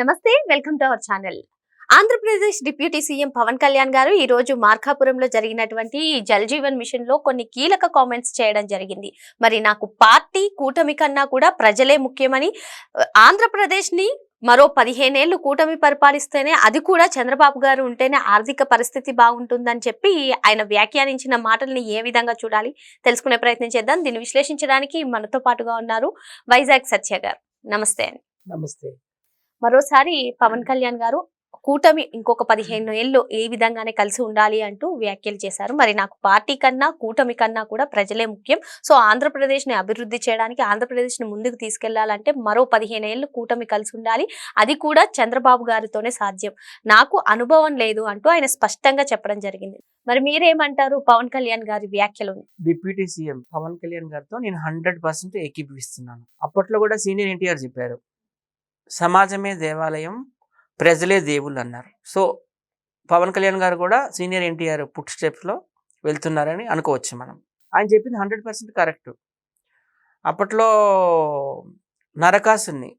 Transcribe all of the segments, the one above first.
నమస్తే welcome to our channel. Andhra Pradesh deputy CM Pawan Kalyan గారు ఈ రోజు మార్కాపురంలో జరిగినటువంటి ఈ జల్ జీవన్ మిషన్లో కొన్ని కీలక కామెంట్స్ చేయడం జరిగింది. మరి నాకు పార్టీ కూటమి కన్నా కూడా ప్రజలే ముఖ్యమని ఆంధ్రప్రదేశ్ని మరో పదిహేనేళ్ళు కూటమి పరిపాలిస్తేనే అది కూడా చంద్రబాబు గారు ఉంటేనే ఆర్థిక పరిస్థితి బాగుంటుందని చెప్పి ఆయన వ్యాఖ్యానించిన మాటల్ని ఏ విధంగా చూడాలి తెలుసుకునే ప్రయత్నం చేద్దాం. దీన్ని విశ్లేషించడానికి మనతో పాటుగా ఉన్నారు వైజాగ్ సత్య గారు. నమస్తే నమస్తే. మరోసారి పవన్ కళ్యాణ్ గారు కూటమి ఇంకొక పదిహేను ఏళ్ళు ఏ విధంగానే కలిసి ఉండాలి అంటూ వ్యాఖ్యలు చేశారు. మరి నాకు పార్టీ కన్నా కూటమి కన్నా కూడా ప్రజలే ముఖ్యం. సో ఆంధ్రప్రదేశ్ని అభివృద్ధి చేయడానికి ఆంధ్రప్రదేశ్ని ముందుకు తీసుకెళ్ళాలంటే మరో పదిహేను ఏళ్ళు కూటమి కలిసి ఉండాలి. అది కూడా చంద్రబాబు గారితోనే సాధ్యం. నాకు అనుభవం లేదు అంటూ ఆయన స్పష్టంగా చెప్పడం జరిగింది. మరి మీరేమంటారు పవన్ కళ్యాణ్ గారి వ్యాఖ్యలు? డిప్యూటీ సీఎం పవన్ కళ్యాణ్ గారితో నేను హండ్రెడ్ పర్సెంట్ ఏకీభవిస్తున్నాను. అప్పట్లో కూడా సీనియర్ ఎన్టీఆర్ చెప్పారు సమాజమే దేవాలయం ప్రజలే దేవుళ్ళు అన్నారు సో పవన్ కళ్యాణ్ గారు కూడా సీనియర్ ఎన్టీఆర్ పుట్ స్టెప్స్లో వెళ్తున్నారని అనుకోవచ్చు మనం. ఆయన చెప్పింది హండ్రెడ్ పర్సెంట్ కరెక్ట్. అప్పట్లో నరకాసుని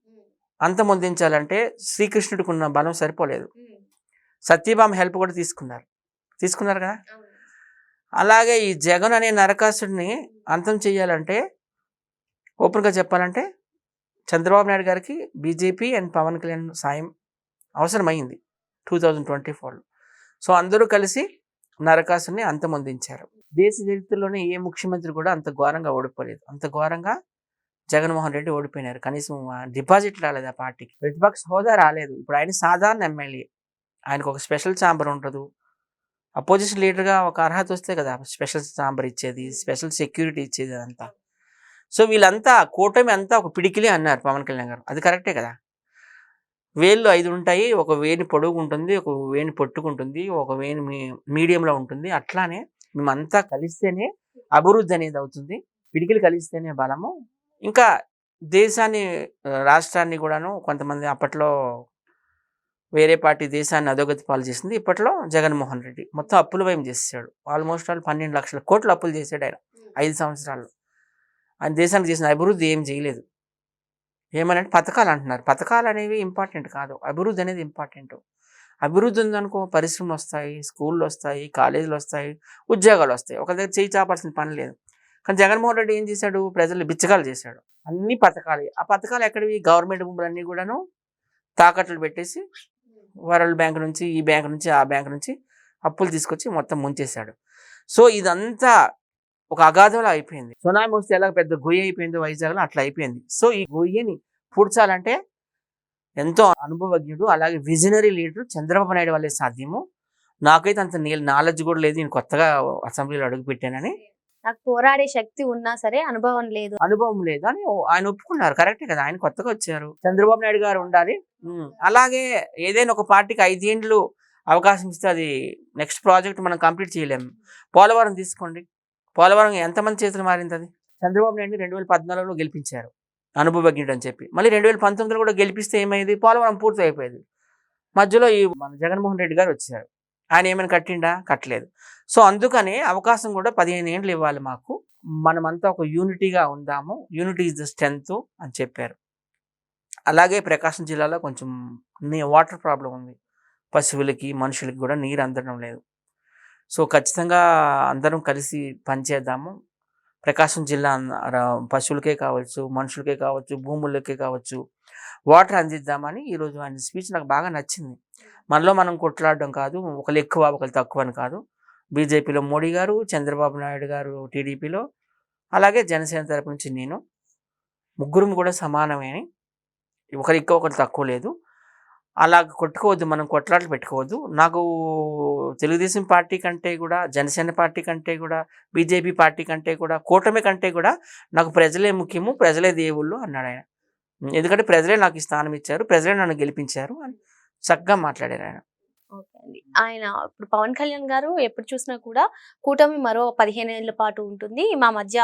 అంతమొందించాలంటే శ్రీకృష్ణుడికి ఉన్న బలం సరిపోలేదు. సత్యభామ హెల్ప్ కూడా తీసుకున్నారు. తీసుకున్నారు కదా? అలాగే ఈ జగన్ అనే నరకాసుడిని అంతం చేయాలంటే ఓపెన్గా చెప్పాలంటే చంద్రబాబు నాయుడు గారికి బీజేపీ అండ్ పవన్ కళ్యాణ్ సాయం అవసరమైంది టూ థౌజండ్ ట్వంటీ ఫోర్లో. సో అందరూ కలిసి నరకాసుని అంతమొందించారు. దేశ చరిత్రలోనే ఏ ముఖ్యమంత్రి కూడా అంత ఘోరంగా ఓడిపోలేదు. అంత ఘోరంగా జగన్మోహన్ రెడ్డి ఓడిపోయినారు. కనీసం డిపాజిట్ రాలేదు ఆ పార్టీకి. ప్రతిపక్ష హోదా రాలేదు. ఇప్పుడు ఆయన సాధారణ ఎమ్మెల్యే. ఆయనకు ఒక స్పెషల్ ఛాంబర్ ఉండదు. అపోజిషన్ లీడర్గా ఒక అర్హత వస్తే కదా స్పెషల్ ఛాంబర్ ఇచ్చేది స్పెషల్ సెక్యూరిటీ ఇచ్చేది అదంతా. సో వీళ్ళంతా కూటమి అంతా ఒక పిడికిలే అన్నారు పవన్ కళ్యాణ్ గారు. అది కరెక్టే కదా? వేళ్ళు ఐదు ఉంటాయి ఒక వేణి పొడుగు ఉంటుంది ఒక వేణి పొట్టుకుంటుంది ఒక వేణి మీ మీడియంలో ఉంటుంది. అట్లానే మేమంతా కలిస్తేనే అభివృద్ధి అనేది అవుతుంది. పిడికిలు కలిస్తేనే బలము. ఇంకా దేశాన్ని రాష్ట్రాన్ని కూడాను కొంతమంది అప్పట్లో వేరే పార్టీ దేశాన్ని అధోగతి పాలు చేసింది. ఇప్పట్లో జగన్మోహన్ రెడ్డి. మొత్తం అప్పుల భయం చేసాడు ఆల్మోస్ట్ ఆల్ పన్నెండు లక్షల కోట్లు అప్పులు చేసాడు ఆయన. ఐదు సంవత్సరాల్లో. అని దేశానికి చేసిన అభివృద్ధి ఏం చేయలేదు. ఏమనంటే పథకాలు అంటున్నారు పథకాలు అనేవి ఇంపార్టెంట్ కాదు. అభివృద్ధి అనేది ఇంపార్టెంట్ అభివృద్ధి ఉందనుకో పరిశ్రమలు వస్తాయి స్కూళ్ళు వస్తాయి కాలేజీలు వస్తాయి ఉద్యోగాలు వస్తాయి ఒక దగ్గర చేయి చాపాల్సిన పని లేదు. కానీ జగన్మోహన్ రెడ్డి ఏం చేశాడు? ప్రజలు బిచ్చగాలు చేశాడు. అన్ని పథకాలు. ఆ పథకాలు ఎక్కడివి? గవర్నమెంట్ భూములన్నీ కూడాను తాకట్లు పెట్టేసి వరల్డ్ బ్యాంక్ నుంచి ఈ బ్యాంక్ నుంచి ఆ బ్యాంక్ నుంచి అప్పులు తీసుకొచ్చి మొత్తం ముంచేశాడు. సో ఇదంతా ఒక అగాధంలో అయిపోయింది. సునామీ వస్తే ఎలా పెద్ద గొయ్యి అయిపోయింది వైజాగ్లో అట్లా అయిపోయింది. సో ఈ గొయ్యిని పూడ్చాలంటే ఎంతో అనుభవజ్ఞుడు అలాగే విజనరీ లీడర్ చంద్రబాబు నాయుడు వల్లే సాధ్యము. నాకైతే అంత నాలెడ్జ్ కూడా లేదు. నేను కొత్తగా అసెంబ్లీలో అడుగు పెట్టానని. నాకు పోరాడే శక్తి ఉన్నా సరే అనుభవం లేదు. అనుభవం లేదు అని ఆయన ఒప్పుకున్నారు. కరెక్టే కదా ఆయన కొత్తగా వచ్చారు. చంద్రబాబు నాయుడు గారు ఉండాలి. అలాగే ఏదైనా ఒక పార్టీకి ఐదేండ్లు అవకాశం ఇస్తే అది నెక్స్ట్ ప్రాజెక్ట్ మనం కంప్లీట్ చేయలేము పోలవరం తీసుకోండి. పోలవరం ఎంతమంది చేతులు మారింది అది చంద్రబాబు నాయుడు రెండు వేల పద్నాలుగులో గెలిపించారు. అనుభవజ్ఞుడు అని చెప్పి. మళ్ళీ రెండు వేల పంతొమ్మిదిలో కూడా గెలిపిస్తే ఏమైంది? పోలవరం పూర్తి అయిపోయింది మధ్యలో ఈ మన జగన్మోహన్ రెడ్డి గారు వచ్చారు. ఆయన ఏమైనా కట్టిండా? కట్టలేదు. సో అందుకనే అవకాశం కూడా పదిహేను ఏండ్లు ఇవ్వాలి మాకు. మనమంతా ఒక యూనిటీగా ఉందాము. యూనిటీ ఇస్ ద స్ట్రెంగ్త్ అని చెప్పారు. అలాగే ప్రకాశం జిల్లాలో కొంచెం వాటర్ ప్రాబ్లం ఉంది. పశువులకి మనుషులకి కూడా నీరు అందడం లేదు. సో ఖచ్చితంగా అందరం కలిసి పనిచేద్దాము ప్రకాశం జిల్లా పశువులకే కావచ్చు మనుషులకే కావచ్చు భూములకే కావచ్చు వాటర్ అందిద్దామని ఈరోజు ఆయన స్పీచ్ నాకు బాగా నచ్చింది. మనలో మనం కొట్లాడడం కాదు ఒకరు ఎక్కువ ఒకరు తక్కువ అని కాదు. బీజేపీలో మోడీ గారు చంద్రబాబు నాయుడు గారు టీడీపీలో అలాగే జనసేన తరపు నుంచి నేను ముగ్గురు కూడా సమానమే అని ఒకరు ఎక్కువ ఒకరు తక్కువ లేదు. అలా కొట్టుకోవద్దు మనం కొట్లాటలు పెట్టుకోవద్దు. నాకు తెలుగుదేశం పార్టీ కంటే కూడా జనసేన పార్టీ కంటే కూడా బీజేపీ పార్టీ కంటే కూడా కూటమి కంటే కూడా నాకు ప్రజలే ముఖ్యము ప్రజలే దేవుళ్ళు అన్నాడు ఆయన. ఎందుకంటే ప్రజలే నాకు ఈ స్థానం ఇచ్చారు ప్రజలే నన్ను గెలిపించారు అని చక్కగా మాట్లాడారు ఆయన. ఓకే అండి. ఆయన ఇప్పుడు పవన్ కళ్యాణ్ గారు ఎప్పుడు చూసినా కూడా కూటమి మరో పదిహేను ఏళ్ళ పాటు ఉంటుంది. మా మధ్య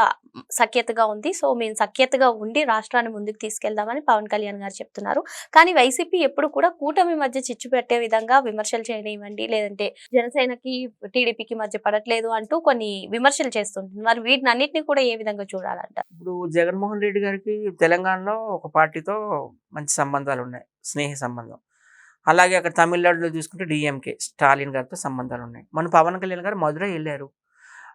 సఖ్యతగా ఉంది. సో మేము సఖ్యతగా ఉండి రాష్ట్రాన్ని ముందుకు తీసుకెళ్దామని పవన్ కళ్యాణ్ గారు చెప్తున్నారు. కానీ వైసీపీ ఎప్పుడు కూడా కూటమి మధ్య చిచ్చు పెట్టే విధంగా విమర్శలు చేయనివ్వండి. లేదంటే జనసేనకి టీడీపీకి మధ్య పడట్లేదు అంటూ కొన్ని విమర్శలు చేస్తుంటుంది. మరి వీటిని అన్నింటినీ కూడా ఏ విధంగా చూడాలంట ఇప్పుడు జగన్మోహన్ రెడ్డి గారికి తెలంగాణలో ఒక పార్టీతో మంచి సంబంధాలు ఉన్నాయి స్నేహ సంబంధం. అలాగే అక్కడ తమిళనాడులో చూసుకుంటే డిఎంకే స్టాలిన్ గారితో సంబంధాలు ఉన్నాయి. మన పవన్ కళ్యాణ్ గారు మధురై వెళ్ళారు.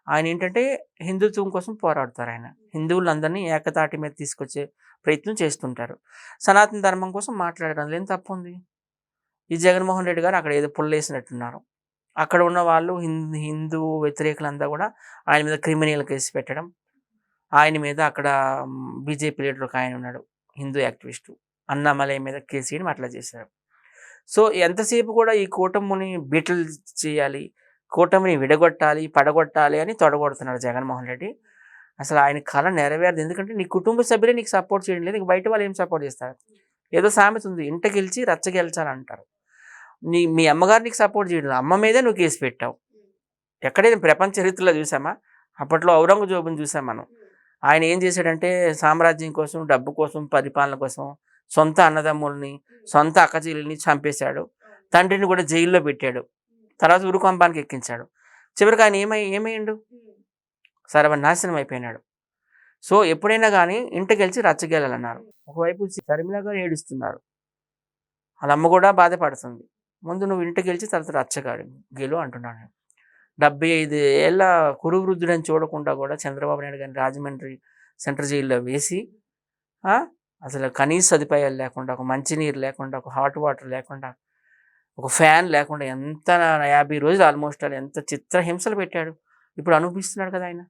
ఆయన ఏంటంటే హిందుత్వం కోసం పోరాడతారు ఆయన. హిందువులందరినీ ఏకతాటి మీద తీసుకొచ్చే ప్రయత్నం చేస్తుంటారు. సనాతన ధర్మం కోసం మాట్లాడారు అందులో ఏం తప్పు ఉంది. ఈ జగన్మోహన్ రెడ్డి గారు అక్కడ ఏదో పుల్లేసినట్టున్నారు. అక్కడ ఉన్న వాళ్ళు హిందూ హిందూ వ్యతిరేకులంతా కూడా ఆయన మీద క్రిమినల్ కేసు పెట్టడం ఆయన మీద అక్కడ బీజేపీ లీడర్ ఒక ఆయన ఉన్నాడు హిందూ యాక్టివిస్టు అన్నామలై మీద కేసు వేయడం అట్లా చేశారు. సో ఎంతసేపు కూడా ఈ కూటమిని బీటలు చేయాలి కూటమిని విడగొట్టాలి పడగొట్టాలి అని తొడగొడుతున్నాడు జగన్మోహన్ రెడ్డి. అసలు ఆయన కళ నెరవేరదు. ఎందుకంటే నీ కుటుంబ సభ్యులే నీకు సపోర్ట్ చేయడం లేదు. బయట వాళ్ళు ఏం సపోర్ట్ చేస్తారు? ఏదో సామెత ఉంది. ఇంట గెలిచి రచ్చ గెలిచాలంటారు. నీ మీ అమ్మగారు నీకు సపోర్ట్ చేయడం లేదు. అమ్మ మీదే నువ్వు కేసు పెట్టావు. ఎక్కడైనా ప్రపంచ చరిత్రలో చూసామా? అప్పట్లో ఔరంగజేబుని చూసాం మనం. ఆయన ఏం చేశాడంటే సామ్రాజ్యం కోసం డబ్బు కోసం పరిపాలన కోసం సొంత అన్నదమ్ముల్ని సొంత అక్కచెల్లిని చంపేశాడు. తండ్రిని కూడా జైల్లో పెట్టాడు. తర్వాత ఉరుకంబానికి ఎక్కించాడు. చివరికి ఆయన ఏమై ఏమైండు? సర్వనాశనం అయిపోయినాడు. సో ఎప్పుడైనా కానీ ఇంటికి గెలిచి రచ్చగెలాలన్నారు ఒకవైపు శర్మిల గారు ఏడుస్తున్నారు. వాళ్ళ అమ్మ కూడా బాధపడుతుంది. ముందు నువ్వు ఇంటికి గెలిచి తర్వాత రచ్చగాడు గెలు అంటున్నాను నేను. డెబ్బై ఐదు ఏళ్ళ కురు వృద్ధుడని చూడకుండా కూడా చంద్రబాబు నాయుడు గారిని రాజమండ్రి సెంట్రల్ జైల్లో వేసి అసలు కనీస సదుపాయాలు లేకుండా ఒక మంచినీరు లేకుండా ఒక హాట్ వాటర్ లేకుండా ఒక ఫ్యాన్ లేకుండా ఎంత యాభై రోజులు ఆల్మోస్ట్ ఎంత చిత్రహింసలు పెట్టాడు. ఇప్పుడు అనుభవిస్తున్నాడు కదా ఆయన.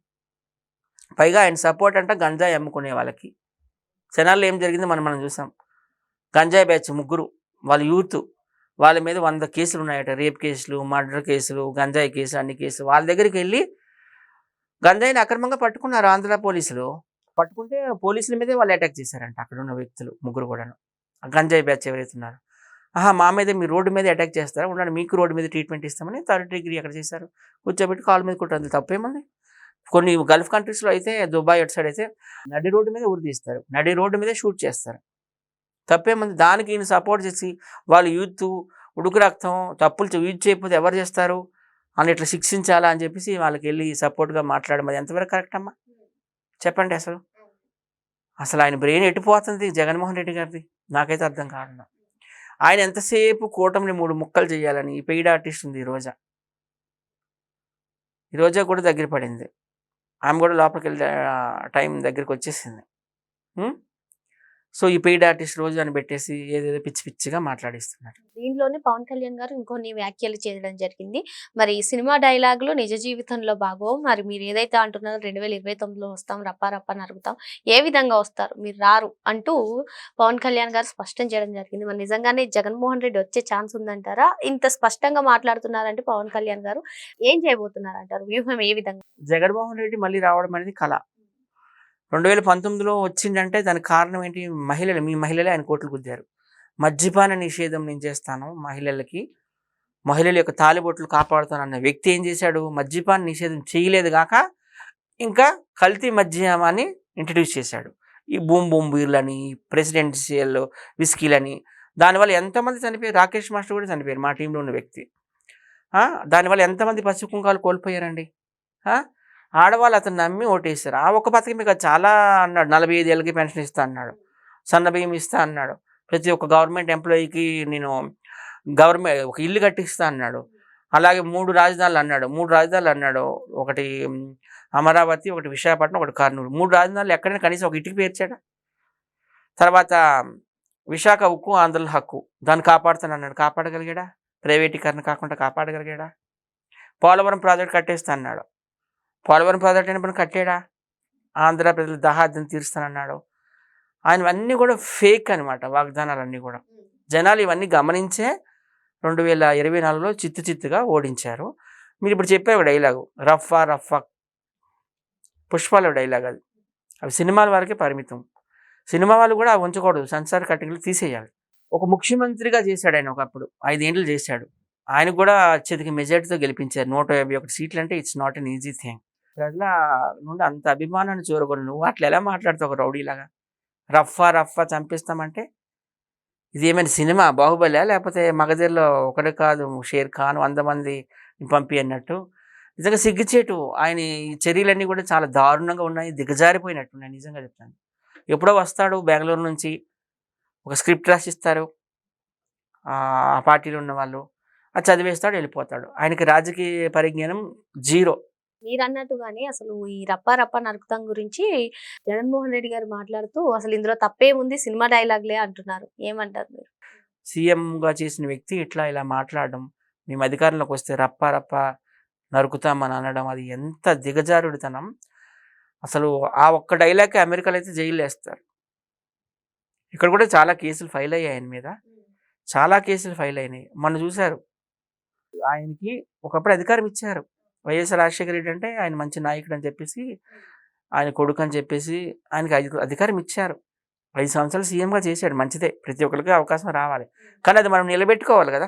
పైగా ఆయన సపోర్ట్ అంట గంజాయి అమ్ముకునే వాళ్ళకి. చెనాల్లో ఏం జరిగిందో మనం మనం చూసాం. గంజాయి బ్యాచ్ ముగ్గురు వాళ్ళ యూత్. వాళ్ళ మీద వంద కేసులు ఉన్నాయట. రేప్ కేసులు మర్డర్ కేసులు గంజాయి కేసులు అన్ని కేసులు. వాళ్ళ దగ్గరికి వెళ్ళి గంజాయిని అక్రమంగా పట్టుకున్నారు ఆంధ్ర పోలీసులు. పట్టుకుంటే పోలీసుల మీదే వాళ్ళు అటాక్ చేశారంట అక్కడ ఉన్న వ్యక్తులు ముగ్గురు కూడాను. గంజాయి బ్యాచ్ ఎవరైతే ఉన్నారో. ఆహా మా మీద మీ రోడ్డు మీద అటాక్ చేస్తారా? ఉండండి మీకు రోడ్డు మీద ట్రీట్మెంట్ ఇస్తామని థర్డ్ డిగ్రీ అక్కడ చేశారు. కూర్చోబెట్టి కాలు మీద కుట్రంది తప్పేమంది? కొన్ని గల్ఫ్ కంట్రీస్లో అయితే దుబాయ్ అటు సైడ్ అయితే నడి రోడ్డు మీద ఉరి తీస్తారు. నడి రోడ్డు మీద షూట్ చేస్తారు. తప్పేమంది? దానికి ఈయన సపోర్ట్ చేసి వాళ్ళు యూత్ ఉడుకు రక్తం తప్పులు చే- యూజ్ చేయకపోతే ఎవరు చేస్తారు? అని ఇట్లా శిక్షించాలా అని చెప్పేసి వాళ్ళకి వెళ్ళి సపోర్ట్గా మాట్లాడడం అది ఎంతవరకు కరెక్ట్ అమ్మా చెప్పండి అసలు. అసలు ఆయన బ్రెయిన్ ఎట్టిపోతుంది జగన్మోహన్ రెడ్డి గారిది? నాకైతే అర్థం కాకుండా ఆయన ఎంతసేపు కూటమిని మూడు ముక్కలు చేయాలని ఈ పెయిడ్ ఆర్టిస్ట్ ఉంది ఈ రోజా. ఈ రోజా కూడా దగ్గర పడింది. ఆమె కూడా లోపలికి వెళ్ళే టైం దగ్గరికి వచ్చేసింది. సో ఈ పెయిడ్ ఆర్టిస్ట్ రోజు అని పెట్టేసి ఏదేదో పిచ్చి పిచ్చిగా మాట్లాడిస్తున్నారు. దీనిలోనే పవన్ కళ్యాణ్ గారు ఇంకొన్ని వ్యాఖ్యలు చేయడం జరిగింది. మరి ఈ సినిమా డైలాగులు నిజ జీవితంలో బాగోవు మరి మీరు ఏదైతే అంటున్నారో రెండు వేల ఇరవై తొమ్మిదిలో వస్తాం రప్పా రప్పా నరుగుతాం ఏ విధంగా వస్తారు? మీరు రారు అంటూ పవన్ కళ్యాణ్ గారు స్పష్టం చేయడం జరిగింది. మరి నిజంగానే జగన్మోహన్ రెడ్డి వచ్చే ఛాన్స్ ఉందంటారా? ఇంత స్పష్టంగా మాట్లాడుతున్నారంటే పవన్ కళ్యాణ్ గారు ఏం చేయబోతున్నారు అంటారు వ్యూహం ఏ విధంగా? జగన్మోహన్ రెడ్డి మళ్ళీ రావడం అనేది కళ రెండు వేల పంతొమ్మిదిలో వచ్చిందంటే దానికి కారణం ఏంటి? మహిళలు మీ మహిళలే ఆయన కోట్లు గుద్దారు. మద్యపాన నిషేధం నేను చేస్తాను మహిళలకి. మహిళల యొక్క తాలిబొట్లు కాపాడుతాను అన్న వ్యక్తి ఏం చేశాడు? మద్యపాన నిషేధం చేయలేదు కాక ఇంకా కల్తీ మద్యమాన్ని ఇంట్రడ్యూస్ చేశాడు. ఈ బూమ్ బూమ్ బీర్లని ప్రెసిడెన్షియల్ విస్కీలని దానివల్ల ఎంతమంది చనిపోయారు? రాకేష్ మాస్టర్ కూడా చనిపోయారు మా టీంలో ఉన్న వ్యక్తి. దానివల్ల ఎంతమంది పసుపు కుంకాలు కోల్పోయారండి? ఆడవాళ్ళు అతను నమ్మి ఓటేశారు. ఆ ఒక్క పథకం మీకు చాలా అన్నాడు. నలభై ఐదు ఏళ్ళకి పెన్షన్ ఇస్తా అన్నాడు. సన్నబియ్యం ఇస్తా అన్నాడు. ప్రతి ఒక్క గవర్నమెంట్ ఎంప్లాయీకి నేను గవర్నమెంట్ ఒక ఇల్లు కట్టిస్తా అన్నాడు. అలాగే మూడు రాజధానులు అన్నాడు. మూడు రాజధానులు అన్నాడు. ఒకటి అమరావతి ఒకటి విశాఖపట్నం ఒకటి కర్నూలు. మూడు రాజధానులు ఎక్కడైనా కనీసం ఒక ఇటుకి పేర్చాడు? తర్వాత విశాఖ ఉక్కు ఆంధ్రుల హక్కు. దాన్ని కాపాడుతాను అన్నాడు. కాపాడగలిగాడా? ప్రైవేటీకరణ కాకుండా కాపాడగలిగాడా? పోలవరం ప్రాజెక్ట్ కట్టేస్తా అన్నాడు. పోలవరం ప్రాజెక్ట్ అయినప్పుడు కట్టాడా? ఆంధ్ర ప్రజల దహార్థం తీరుస్తానన్నాడు. ఆయన అన్నీ కూడా ఫేక్ అనమాట వాగ్దానాలన్నీ కూడా. జనాలు ఇవన్నీ గమనించే రెండు వేల ఇరవై నాలుగులో చిత్తు చిత్తుగా ఓడించారు. మీరు ఇప్పుడు చెప్పారు డైలాగు రఫా రఫా పుష్పాల డైలాగ్ అది. అవి సినిమాల వరకే పరిమితం. సినిమా వాళ్ళు కూడా అవి ఉంచకూడదు. సంసార కటింగ్లు తీసేయాలి. ఒక ముఖ్యమంత్రిగా చేశాడు ఆయన ఒకప్పుడు. ఐదేండ్లు చేశాడు. ఆయన కూడా అత్యధిక మెజార్టీతో గెలిపించారు. నూట యాభై ఒకటి సీట్లు అంటే it's not an easy thing ప్రజల నుండి అంత అభిమానాన్ని చూరగొని నువ్వు అట్లా ఎలా మాట్లాడుతావు ఒక రౌడీలాగా? రఫా రఫా చంపిస్తామంటే? ఇది ఏమైనా సినిమా? బాహుబలి లేకపోతే మగధీరలో ఒకటే కాదు షేర్ ఖాన్ వంద మంది పంపి అన్నట్టు? నిజంగా సిగ్గుచేటు. ఆయన ఈ చర్యలన్నీ కూడా చాలా దారుణంగా ఉన్నాయి దిగజారిపోయినట్టు నేను నిజంగా చెప్తాను. ఎప్పుడో వస్తాడు బెంగళూరు నుంచి ఒక స్క్రిప్ట్ రాసిస్తారు. ఆ పార్టీలో ఉన్న వాళ్ళు అది చదివేస్తాడు వెళ్ళిపోతాడు. ఆయనకి రాజకీయ పరిజ్ఞానం జీరో. మీరు అన్నట్టుగానే అసలు ఈ రప్ప రప్ప నరుకుతాం గురించి జగన్మోహన్ రెడ్డి గారు మాట్లాడుతూ అసలు ఇందులో తప్పేముంది సినిమా డైలాగ్లే అంటున్నారు. ఏమంటారు మీరు? సీఎంగా చేసిన వ్యక్తి ఇట్లా ఇలా మాట్లాడడం మేము అధికారంలోకి వస్తే రప్ప రప్ప నరుకుతామని అనడం అది ఎంత దిగజారుడితనం. అసలు ఆ ఒక్క డైలాగ్కి అమెరికాలో అయితే జైలు వేస్తారు. ఇక్కడ కూడా చాలా కేసులు ఫైల్ అయ్యాయి ఆయన మీద. చాలా కేసులు ఫైల్ అయినాయి. మొన్న చూశారు. ఆయనకి ఒకప్పుడు అధికారం ఇచ్చారు. వైఎస్ రాజశేఖర రెడ్డి అంటే ఆయన మంచి నాయకుడు అని చెప్పేసి ఆయన కొడుకు అని చెప్పేసి ఆయనకి అధికారం ఇచ్చారు. ఐదు సంవత్సరాలు సీఎంగా చేశాడు మంచిదే. ప్రతి ఒక్కరికి అవకాశం రావాలి. కానీ అది మనం నిలబెట్టుకోవాలి కదా.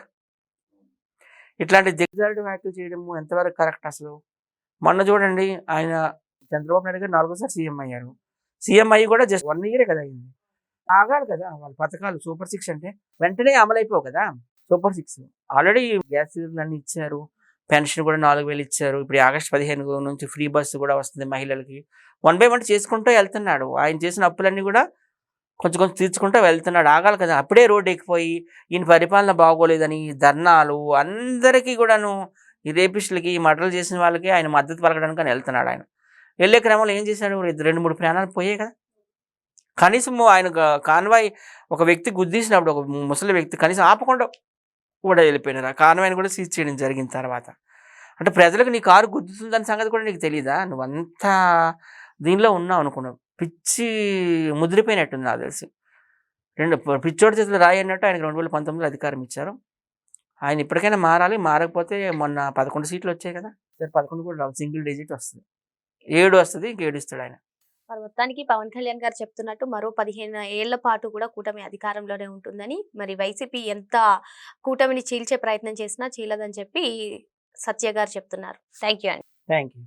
ఇట్లాంటి దిగ్జారుడు వ్యాఖ్యలు చేయడము ఎంతవరకు కరెక్ట్ అసలు? మొన్న చూడండి ఆయన చంద్రబాబు నాయుడు గారు నాలుగోసారి సీఎం అయ్యారు. సీఎం అయ్యి కూడా జస్ట్ వన్ ఇయరే కదా అయింది. ఆగాలి కదా వాళ్ళ పథకాలు. సూపర్ సిక్స్ అంటే వెంటనే అమలైపోవు కదా. Super six. ఆల్రెడీ గ్యాస్ సిలిండర్లు అన్నీ ఇచ్చారు. పెన్షన్ కూడా నాలుగు వేలు ఇచ్చారు. ఇప్పుడు ఆగస్టు పదిహేను నుంచి ఫ్రీ బస్సు కూడా వస్తుంది మహిళలకి. వన్ బై వన్ చేసుకుంటూ వెళ్తున్నాడు. ఆయన చేసిన అప్పులన్నీ కూడా కొంచెం కొంచెం తీర్చుకుంటూ వెళ్తున్నాడు. ఆగాలి కదా. అప్పుడే రోడ్డు ఎక్కిపోయి ఈయన పరిపాలన బాగోలేదని ధర్నాలు అందరికీ కూడాను ఈ రేపిస్టులకి ఈ మర్డర్లు చేసిన వాళ్ళకి ఆయన మద్దతు పలకడానికి అని వెళ్తున్నాడు ఆయన. వెళ్ళే క్రమంలో ఏం చేశాడు? ఇద్దరు రెండు మూడు ప్రాణాలు పోయాయి కదా. కనీసం ఆయన కాన్వాయ్ ఒక వ్యక్తి గుద్దీసినప్పుడు ఒక ముసలి వ్యక్తి కనీసం ఆపకుండా కూడా వెళ్ళిపోయినారు. ఆ కాన్వాయ్ని కూడా సీజ్ చేయడం జరిగిన తర్వాత. అంటే ప్రజలకు నీ కారు గుద్దుతుందన్న సంగతి కూడా నీకు తెలియదా నువ్వంతా దీనిలో ఉన్నావు అనుకున్నావు. పిచ్చి ముదిరిపోయినట్టుంది నాకు తెలిసి. రెండు పిచ్చోడి చేతులు రాయి అన్నట్టు ఆయనకు రెండు వేల పంతొమ్మిదిలో అధికారం ఇచ్చారు. ఆయన ఇప్పటికైనా మారాలి. మారకపోతే మొన్న పదకొండు సీట్లు వచ్చాయి కదా. సరే పదకొండు కూడా రావు సింగిల్ డిజిట్ వస్తుంది. ఏడు వస్తుంది ఇంకేడు ఇస్తాడు ఆయన. మరి మొత్తానికి పవన్ కళ్యాణ్ గారు చెప్తున్నట్టు మరో పదిహేను ఏళ్ళ పాటు కూడా కూటమి అధికారంలోనే ఉంటుందని మరి వైసీపీ ఎంత కూటమిని చీల్చే ప్రయత్నం చేసినా చీలదని చెప్పి సత్య గారు చెప్తున్నారు. థ్యాంక్ యూ అండి. Thank you